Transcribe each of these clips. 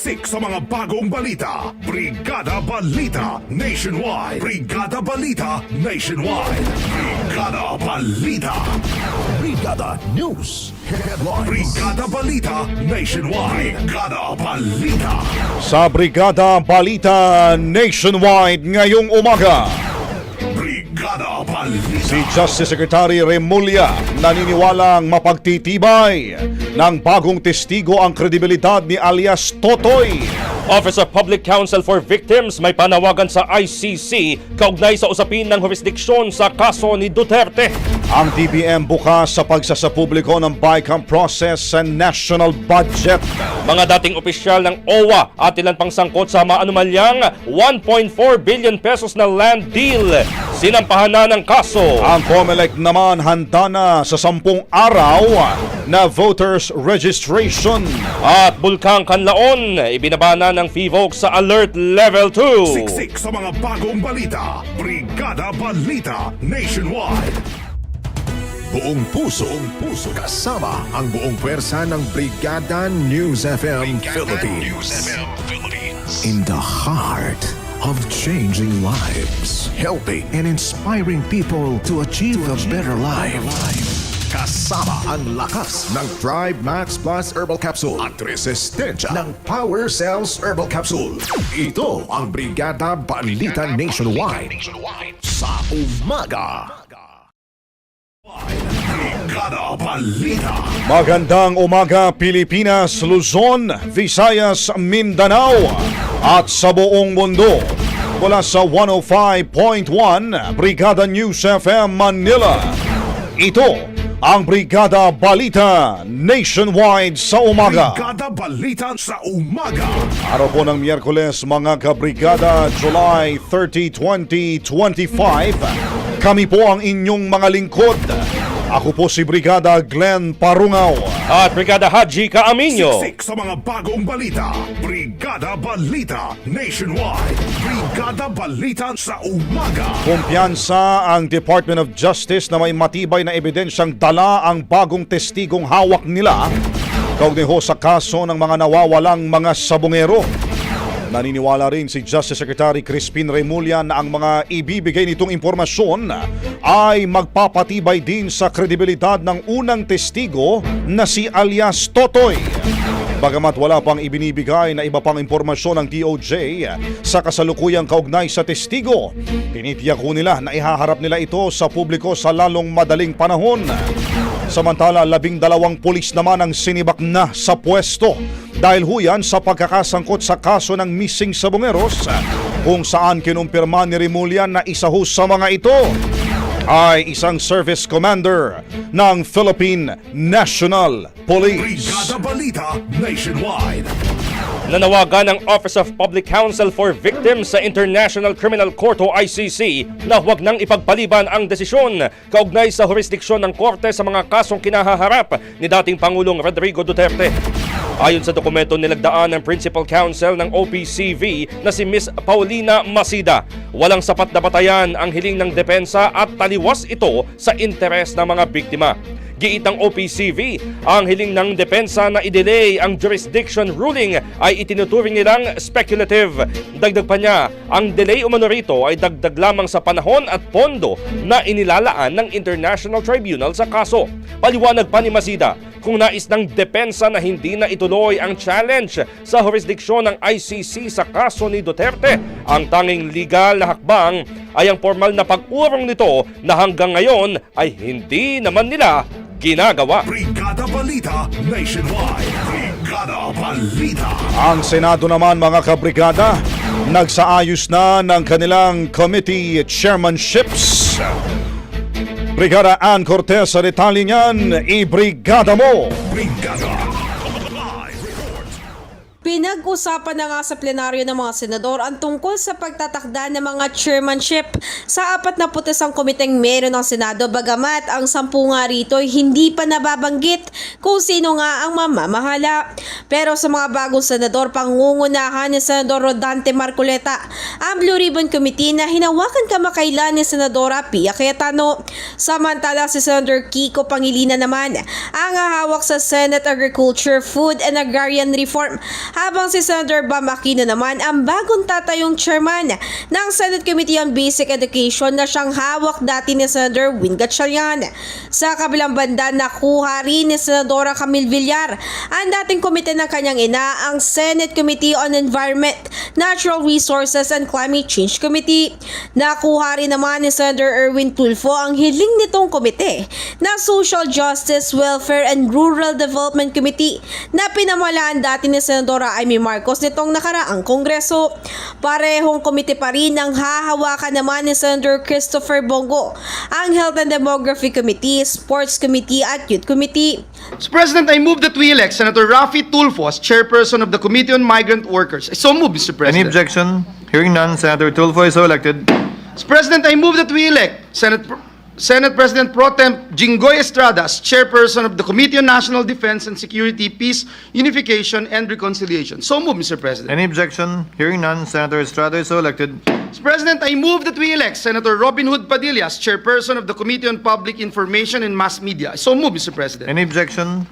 Siksik sa mga bagong balita. Brigada Balita Nationwide. Brigada Balita Nationwide. Brigada Balita. Brigada News Headlines. Brigada Balita Nationwide. Brigada Balita. Sa Brigada Balita Nationwide ngayong umaga, Brigada. Si Justice Secretary Remulla naniniwalang mapagtitibay ng bagong testigo ang kredibilidad ni alias Totoy. Office of Public Counsel for Victims may panawagan sa ICC kaugnay sa usapin ng jurisdiksyon sa kaso ni Duterte. Ang DBM bukas sa pagsasapubliko ng BICAM process sa national budget. Mga dating opisyal ng OWA at ilan pang sangkot sa maanumalyang 1.4 billion pesos na land deal. Sinampahan na ng kaso. Ang COMELEC naman handa na sa sampung araw na voters registration. At Bulkang Kanlaon, ibinaba na ng FIVOC sa Alert Level 2. Siksik sa mga bagong balita. Brigada Balita Nationwide. Buong puso, buong puso kasama ang buong pwersa ng Brigada News FM Philippines. In the heart of changing lives, helping and inspiring people to achieve a better life. Kasama ang lakas ng Thrive Max Plus Herbal Capsule at resistensya ng Power Cells Herbal Capsule. Ito ang Brigada Balita Nationwide sa umaga. Brigada Balita. Magandang umaga Pilipinas, Luzon, Visayas, Mindanao at sa buong mundo. Mula sa 105.1 Brigada News FM Manila. Ito ang Brigada Balita Nationwide sa umaga. Brigada Balita sa umaga. Araw po ng Miyerkules mga kabrigada, July 30, 2025. Kami po ang inyong mga lingkod. Ako po si Brigada Glenn Parungaw. At Brigada Haji Kaaminyo. Siksik sa mga bagong balita. Brigada Balita Nationwide. Brigada Balita sa umaga. Kumpiyansa ang Department of Justice na may matibay na ebidensyang dala ang bagong testigong hawak nila kaugnay ho sa kaso ng mga nawawalang mga sabungero. Naniniwala rin si Justice Secretary Crispin Remulla na ang mga ibibigay nitong impormasyon ay magpapatibay din sa kredibilidad ng unang testigo na si alias Totoy. Bagamat wala pang ibinibigay na iba pang impormasyon ng DOJ sa kasalukuyang kaugnay sa testigo, tinitiyak nila na ihaharap nila ito sa publiko sa lalong madaling panahon. Samantala, labing dalawang pulis naman ang sinibak na sa pwesto dahil huyan sa pagkakasangkot sa kaso ng missing sabongeros kung saan kinumpirma ni Remulla na isa ho sa mga ito ay isang service commander ng Philippine National Police. Brigada Balita Nationwide. Nanawagan ng Office of Public Counsel for Victims sa International Criminal Court o ICC na huwag nang ipagpaliban ang desisyon kaugnay sa jurisdiksyon ng korte sa mga kasong kinahaharap ni dating Pangulong Rodrigo Duterte. Ayon sa dokumento nilagdaan ng Principal Counsel ng OPCV na si Miss Paulina Masida, walang sapat na batayan ang hiling ng depensa at taliwas ito sa interes ng mga biktima. Giit ng OPCV, ang hiling ng depensa na i-delay ang jurisdiction ruling ay itinuturing nilang speculative. Dagdag pa niya, ang delay umano rito ay dagdag lamang sa panahon at pondo na inilalaan ng International Tribunal sa kaso. Paliwanag pa ni Masida, kung nais ng depensa na hindi na ituloy ang challenge sa jurisdiksyon ng ICC sa kaso ni Duterte, ang tanging legal na hakbang ay ang formal na pag-urong nito na hanggang ngayon ay hindi naman nila ginagawa. Brigada Balita Nationwide. Brigada Balita. Ang Senado naman mga kabrigada, nagsaayos na ng kanilang committee chairmanships. Brigada Ann Cortez sa detalye niyan, i-brigada mo! Brigada. Pinag-usapan na nga sa plenaryo ng mga senador ang tungkol sa pagtatakda ng mga chairmanship sa apat na putisang komiteng meron ng Senado bagamat ang sampu nga rito ay hindi pa nababanggit kung sino nga ang mamamahala. Pero sa mga bagong senador, pangungunahan ni Senador Rodante Marcoleta ang Blue Ribbon Committee na hinawakan kamakailan ni Senadora Pia Cayetano. Samantala si Senator Kiko Pangilinan naman ang hahawak sa Senate Agriculture, Food and Agrarian Reform habang si Senator Bam Aquino naman ang bagong tatayong chairman ng Senate Committee on Basic Education na siyang hawak dati ni Senator Win Gatchalian. Sa kabilang banda, nakuha rin ni Senadora Camille Villar ang dating komite ng kanyang ina, ang Senate Committee on Environment, Natural Resources and Climate Change Committee. Nakuha rin naman ni Senator Erwin Tulfo ang hiling nitong komite na Social Justice, Welfare and Rural Development Committee na pinamalaan dati ni Senadora Amy Marcos nitong nakaraang kongreso. Parehong komite pa rin ang hahawakan naman ni Senator Christopher Bongo, ang Health and Demography Committee, Sports Committee at Youth Committee. Mr. President, I move that we elect Senator Rafi Tulfo as chairperson of the Committee on Migrant Workers. I so move, Mr. Any President. objection? Hearing none, Senator Tulfo is so elected. Mr. President, I move that we elect Senate, Senate President Pro Tem Jinggoy Estrada as chairperson of the Committee on National Defense and Security, Peace, Unification, and Reconciliation. So move, Mr. President. Any objection? Hearing none, Senator Estrada is so elected. Mr. President, I move that we elect Senator Robin Hood Padilla as chairperson of the Committee on Public Information and Mass Media. So move, Mr. President. Any objection?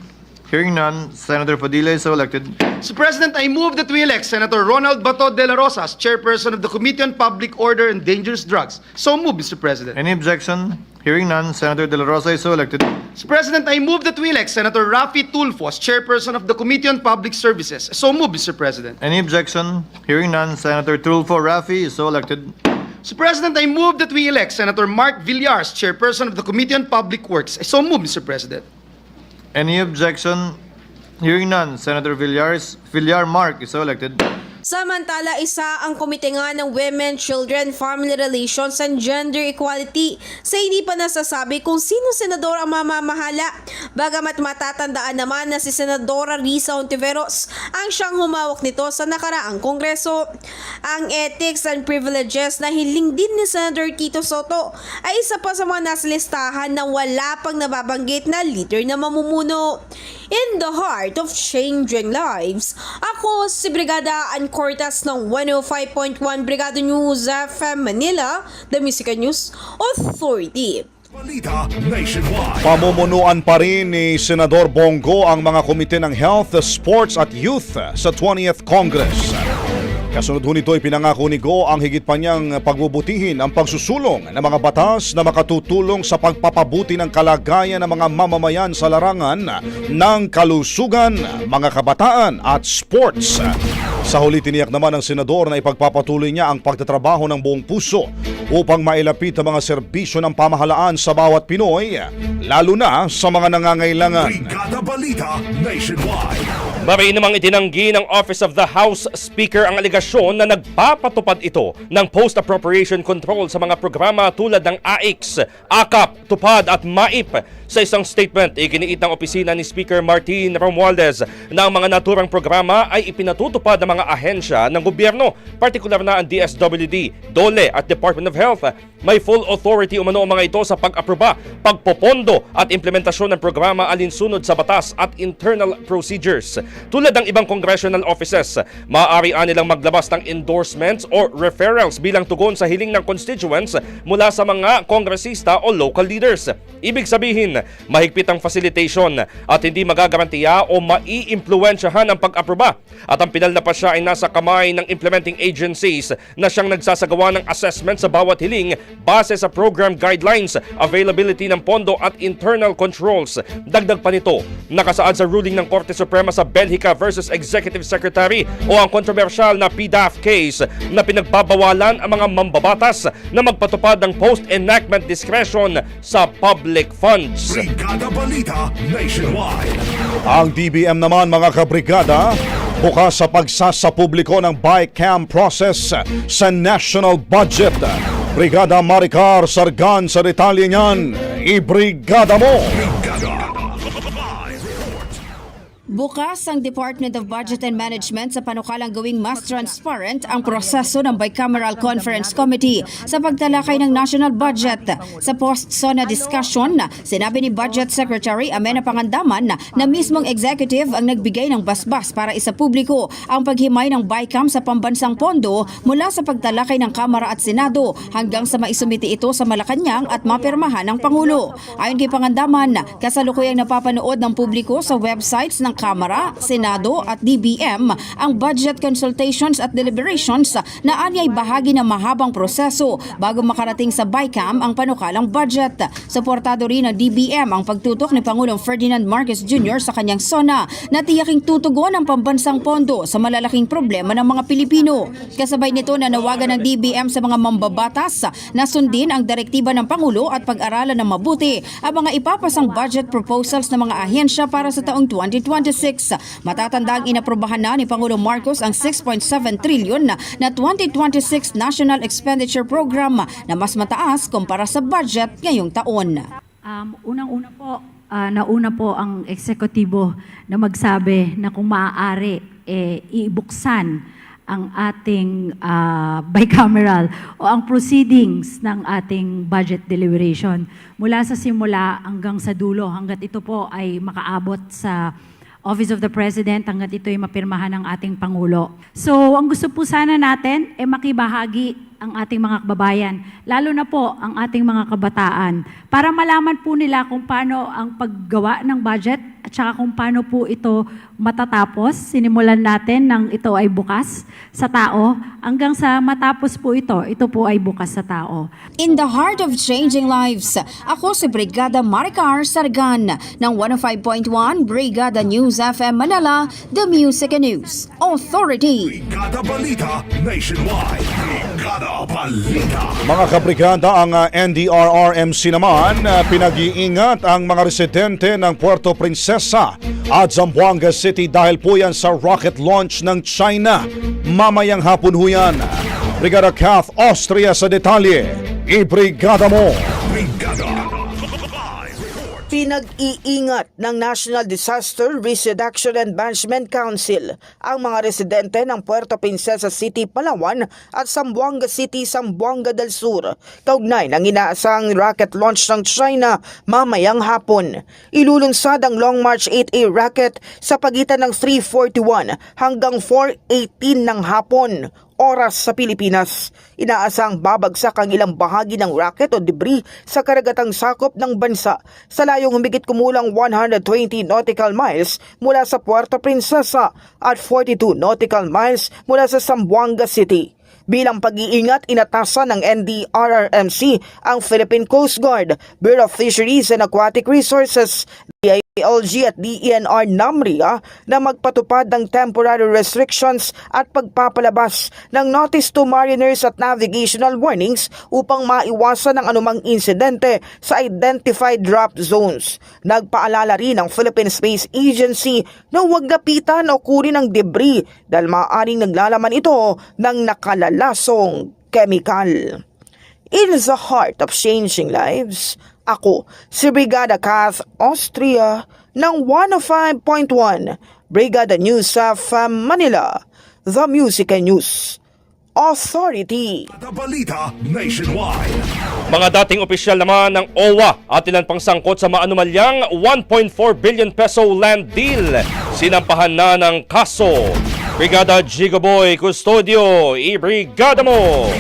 Hearing none, Senator Padilla is so elected. Mr. President, I move that we elect Senator Ronald Bato de la Rosa as chairperson of the Committee on Public Order and Dangerous Drugs. So move, Mr. President. Any objection? Hearing none, Senator De La Rosa is so elected. Mr. President, I move that we elect Senator Rafi Tulfo as chairperson of the Committee on Public Services. So move, Mr. President. Any objection? Hearing none, Senator Tulfo Rafi is so elected. Mr. President, I move that we elect Senator Mark Villar as chairperson of the Committee on Public Works. So move, Mr. President. Any objection? Hearing none, Senator Villar, is- Villar Mark is so elected. Samantala, isa ang komite nga ng Women, Children, Family Relations and Gender Equality sa hindi pa nasasabi kung sino senador ang mamamahala. Bagamat matatandaan naman na si Senadora Risa Ontiveros ang siyang humawak nito sa nakaraang kongreso. Ang ethics and privileges na hiling din ni Senator Tito Soto ay isa pa sa mga nasa listahan na wala pang nababanggit na leader na mamumuno. In the heart of changing lives, ako si Brigada Ann Cortas ng 105.1 Brigada News FM Manila, the Music News Authority. Balita Nationwide. Pamumunuan pa rin ni Senador Bongo ang mga komite ng Health, Sports at Youth sa 20th Congress. Kasunod ho nito, ipinangako ni Go ang higit pa niyang pagbubutihin ang pagsusulong ng mga batas na makatutulong sa pagpapabuti ng kalagayan ng mga mamamayan sa larangan ng kalusugan, mga kabataan at sports. Sa huli tiniyak naman ng senador na ipagpapatuloy niya ang pagtatrabaho ng buong puso upang mailapit ang mga serbisyo ng pamahalaan sa bawat Pinoy, lalo na sa mga nangangailangan. Brigada Balita Nationwide. Mariin namang itinanggi ng Office of the House Speaker ang aligasyon na nagpapatupad ito ng post-appropriation control sa mga programa tulad ng AIX, AKAP, TUPAD at MAIP. Sa isang statement, iginiit ng opisina ni Speaker Martin Romualdez na ang mga naturang programa ay ipinatutupad ng mga ahensya ng gobyerno, partikular na ang DSWD, DOLE at Department of Health. May full authority umano ang mga ito sa pag-aproba, pagpopondo at implementasyon ng programa alinsunod sa batas at internal procedures. Tulad ng ibang congressional offices, maaari nilang maglabas ng endorsements or referrals bilang tugon sa hiling ng constituents mula sa mga kongresista o local leaders. Ibig sabihin, mahigpit ang facilitation at hindi magagarantiya o maiimpluwensyahan ang pag-aproba. At ang pinal na pa siya ay nasa kamay ng implementing agencies na siyang nagsasagawa ng assessment sa bawat hiling base sa program guidelines, availability ng pondo at internal controls. Dagdag pa nito, nakasaad sa ruling ng Korte Suprema sa Belgica versus Executive Secretary o ang kontrobersyal na PDAF case na pinagbabawalan ang mga mambabatas na magpatupad ng post-enactment discretion sa public funds. Brigada Balita Nationwide. Ang DBM naman mga kabrigada, bukas sa pagsasapubliko ng BICAM process sa national budget. Brigada Maricar Sargan sa detalye niyan, ibrigada mo! Brigada. Bukas ang Department of Budget and Management sa panukalang gawing mas transparent ang proseso ng Bicameral Conference Committee sa pagtalakay ng national budget. Sa post-SONA discussion, sinabi ni Budget Secretary Amena Pangandaman na mismong executive ang nagbigay ng basbas para isa publiko ang paghimay ng BICAM sa pambansang pondo mula sa pagtalakay ng Kamara at Senado hanggang sa maisumiti ito sa Malacanang at mapirmahan ng Pangulo. Ayon kay Pangandaman, kasalukuyang napapanood ng publiko sa websites ng Kamara, Senado at DBM ang budget consultations at deliberations na anyay bahagi ng mahabang proseso bago makarating sa BICAM ang panukalang budget. Suportado rin ng DBM ang pagtutok ni Pangulong Ferdinand Marcos Jr. sa kanyang SONA na tiyaking tutugon ang pambansang pondo sa malalaking problema ng mga Pilipino. Kasabay nito nanawagan ng DBM sa mga mambabatas na sundin ang direktiba ng Pangulo at pag-aralan ng mabuti ang mga ipapasang budget proposals ng mga ahensya para sa taong 2026. Matatandang inaprobahan na ni Pangulong Marcos ang 6.7 trilyon na 2026 National Expenditure Program na mas mataas kumpara sa budget ngayong taon. Um, Unang-una po, ah, nauna po ang eksekutibo na magsabi na kung maaari, eh, ibuksan ang ating ah, bicameral o ang proceedings ng ating budget deliberation mula sa simula hanggang sa dulo hanggat ito po ay makaabot sa Office of the President hanggat ito ay mapirmahan ng ating Pangulo. So, ang gusto po sana natin ay makibahagi ang ating mga kababayan, lalo na po ang ating mga kabataan, para malaman po nila kung paano ang paggawa ng budget at saka kung paano po ito matatapos. Sinimulan natin nang ito ay bukas sa tao hanggang sa matapos po ito, ito po ay bukas sa tao. In the heart of changing lives, ako si Brigada Maricar Sargan ng 105.1 Brigada News FM Manila, The Music and News Authority. Brigada Balita Nationwide. Brigada Balita. Mga kabrigada, ang uh, NDRRMC naman uh, pinag-iingat ang mga residente ng Puerto Princesa at Zamboanga City dahil po yan sa rocket launch ng China. Mamayang hapon ho yan. Brigada Kath Austria sa detalye. Ibrigada mo! Brigada. Pinag-iingat ng National Disaster Risk Reduction and Management Council ang mga residente ng Puerto Princesa City, Palawan at Zamboanga City, Zamboanga del Sur kaugnay ng inaasang rocket launch ng China mamayang hapon. Ilulunsad ang Long March 8A rocket sa pagitan ng 3.41 hanggang 4.18 ng hapon oras sa Pilipinas. Inaasang babagsak ang ilang bahagi ng rocket o debris sa karagatang sakop ng bansa sa layong humigit kumulang 120 nautical miles mula sa Puerto Princesa at 42 nautical miles mula sa Zamboanga City. Bilang pag-iingat, inatasan ng NDRRMC ang Philippine Coast Guard, Bureau of Fisheries and Aquatic Resources, LG at DENR NAMRIA na magpatupad ng temporary restrictions at pagpapalabas ng notice to mariners at navigational warnings upang maiwasan ang anumang insidente sa identified drop zones. Nagpaalala rin ang Philippine Space Agency na huwag lapitan o kunin ang debris dahil maaaring naglalaman ito ng nakalalasong chemical. In the heart of changing lives, ako si Brigada Kath Austria ng 105.1 Brigada News of uh, Manila, The Music and News Authority. Balita nationwide. Mga dating opisyal naman ng OWA at ilan pang sangkot sa maanumalyang 1.4 billion peso land deal. Sinampahan na ng kaso. Brigada Gigaboy Custodio, i-brigada mo!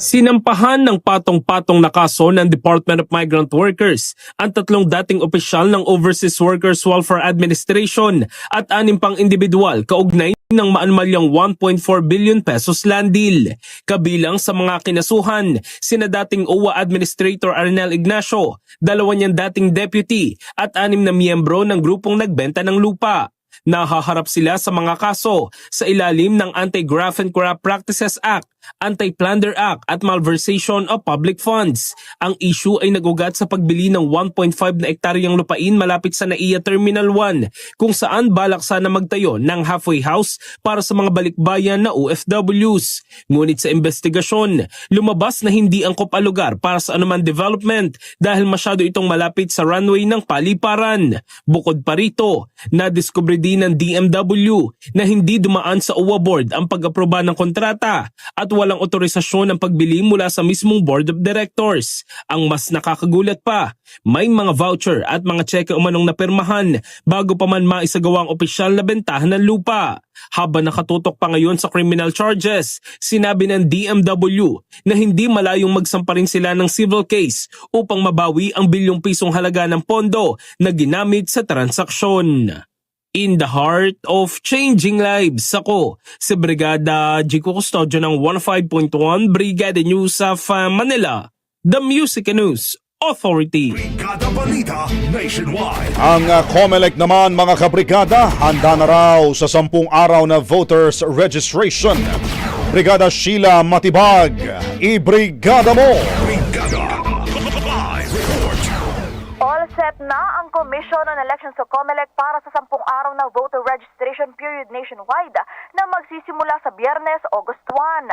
Sinampahan ng patong-patong na kaso ng Department of Migrant Workers ang tatlong dating opisyal ng Overseas Workers Welfare Administration at anim pang individual kaugnay ng maanumalyang 1.4 billion pesos land deal. Kabilang sa mga kinasuhan, sina dating OWA Administrator Arnel Ignacio, dalawa niyang dating deputy at anim na miyembro ng grupong nagbenta ng lupa. Nahaharap sila sa mga kaso sa ilalim ng Anti-Graft and Corrupt Practices Act, Anti-Plunder Act at Malversation of Public Funds. Ang issue ay nagugat sa pagbili ng 1.5 na ektaryang lupain malapit sa NAIA Terminal 1 kung saan balak sana magtayo ng halfway house para sa mga balikbayan na OFWs. Ngunit sa investigasyon, lumabas na hindi angkop ang lugar para sa anuman development dahil masyado itong malapit sa runway ng paliparan. Bukod pa rito, nadiskubre din ng DMW na hindi dumaan sa OWA board ang pag-aproba ng kontrata at walang otorisasyon ng pagbili mula sa mismong board of directors. Ang mas nakakagulat pa, may mga voucher at mga cheque umanong napirmahan bago pa man maisagawa ang opisyal na bentahan ng lupa. Habang nakatutok pa ngayon sa criminal charges, sinabi ng DMW na hindi malayong magsampa rin sila ng civil case upang mabawi ang bilyong pisong halaga ng pondo na ginamit sa transaksyon. In the heart of changing lives, ako si Brigada Jico Custodio ng 15.1 Brigada News of uh, Manila, The Music and News Authority. Kada balita nationwide. Ang uh, COMELEC naman mga kabrigada, handa na raw sa sampung araw na voters registration. Brigada Sheila Matibag, i-brigada mo! Brigada. Live report. All set na ang Commission on Elections sa COMELEC para sa sampung araw na voter registration period nationwide na magsisimula sa Biyernes, August 1.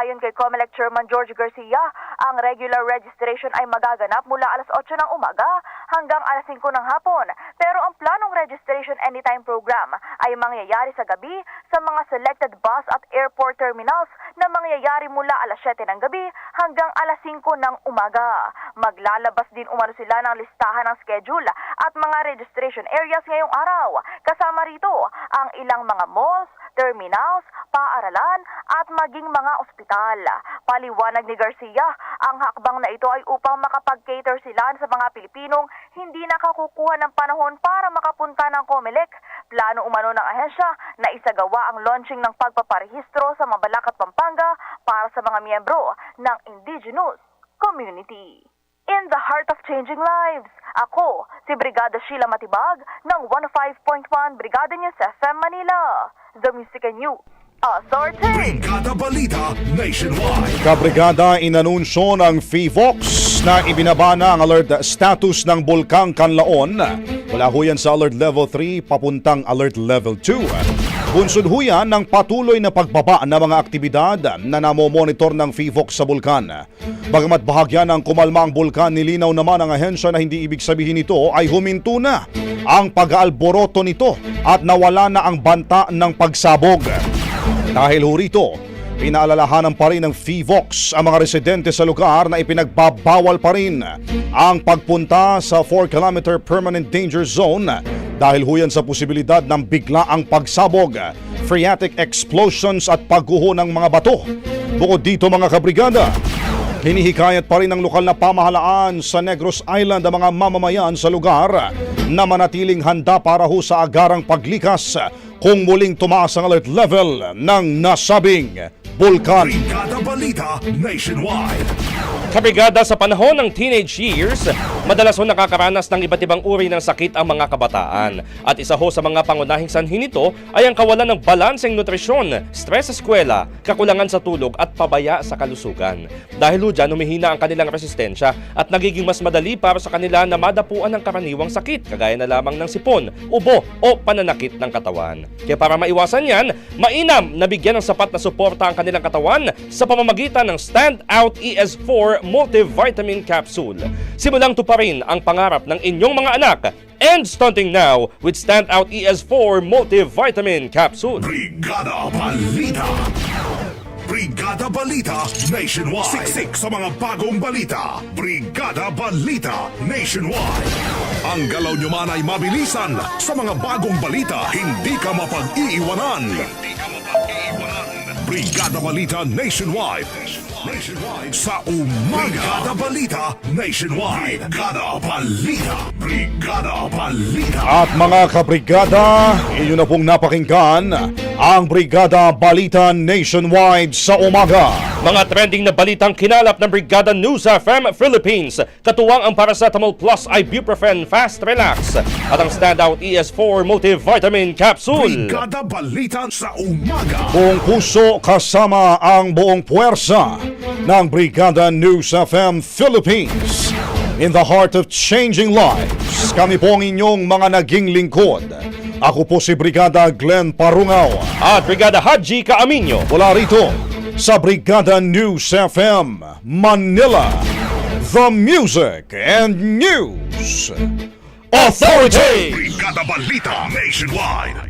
Ayon kay COMELEC Chairman George Garcia, ang regular registration ay magaganap mula alas 8 ng umaga hanggang alas 5 ng hapon. Pero ang planong registration anytime program ay mangyayari sa gabi sa mga selected bus at airport terminals na mangyayari mula alas 7 ng gabi hanggang alas 5 ng umaga. Maglalabas din umano sila ng listahan ng schedule at mga registration areas ngayong araw. Kasama rito ang ilang mga malls, terminals, paaralan at maging mga ospital. Paliwanag ni Garcia, ang hakbang na ito ay upang makapag-cater sila sa mga Pilipinong hindi nakakukuha ng panahon para makapunta ng COMELEC. Plano umano ng ahensya na isagawa ang launching ng pagpaparehistro sa Mabalak at Pampanga para sa mga miyembro ng indigenous community. In the heart of changing lives, ako si Brigada Sheila Matibag ng 105.1 Brigada News FM Manila. The Music and News Authority. Brigada balita nationwide. Kabrigada inanunsyo ng FIVOX na ibinaba na ang alert status ng Bulkang Kanlaon. Wala ho yan sa alert level 3 papuntang alert level 2. Bunsod ho yan ng patuloy na pagbaba ng mga aktibidad na namomonitor ng FIVOX sa bulkan. Bagamat bahagya ng kumalma ang bulkan, nilinaw naman ang ahensya na hindi ibig sabihin nito ay huminto na ang pag-aalboroto nito at nawala na ang banta ng pagsabog. Dahil ho rito, pinaalalahanan pa rin ng FIVOX ang mga residente sa lugar na ipinagbabawal pa rin ang pagpunta sa 4-kilometer permanent danger zone dahil ho yan sa posibilidad ng biglaang pagsabog, phreatic explosions at pagguho ng mga bato. Bukod dito mga kabrigada, Hinihikayat pa rin ng lokal na pamahalaan sa Negros Island ang mga mamamayan sa lugar na manatiling handa para ho sa agarang paglikas kung muling tumaas ang alert level ng nasabing bulkan. Balita Nationwide. Kabrigada sa panahon ng teenage years, madalas ho nakakaranas ng iba't ibang uri ng sakit ang mga kabataan. At isa ho sa mga pangunahing sanhi nito ay ang kawalan ng balanseng nutrisyon, stress sa eskwela, kakulangan sa tulog at pabaya sa kalusugan. Dahil ho dyan, humihina ang kanilang resistensya at nagiging mas madali para sa kanila na madapuan ng karaniwang sakit, kagaya na lamang ng sipon, ubo o pananakit ng katawan. Kaya para maiwasan yan, mainam na bigyan ng sapat na suporta ang kanilang katawan sa pamamagitan ng Stand Out ES4 Multivitamin Capsule. Simulang tuparin ang pangarap ng inyong mga anak. End stunting now with Stand Out ES4 Multivitamin Capsule. Brigada Balita. Brigada Balita Nationwide. Siksik sa mga bagong balita. Brigada Balita Nationwide. Ang galaw nyo man ay mabilisan. Sa mga bagong balita, hindi ka mapag-iiwanan. Hindi. Brigada Balita Nationwide. Nationwide sa umaga. Brigada Balita Nationwide. Brigada Balita. Brigada Balita. At mga kabrigada, inyo na pong napakinggan ang Brigada Balita Nationwide sa umaga. Mga trending na balitang kinalap ng Brigada News FM Philippines. Katuwang ang Paracetamol Plus Ibuprofen Fast Relax at ang Standout ES4 Multivitamin Capsule. Brigada Balita sa umaga. Buong puso kasama ang buong puwersa ng Brigada News FM Philippines. In the heart of changing lives, kami po ang inyong mga naging lingkod. Ako po si Brigada Glenn Parungaw. At Brigada Haji Kaaminyo. Mula rito sa Brigada News FM Manila. The Music and News Authority! Brigada Balita Nationwide.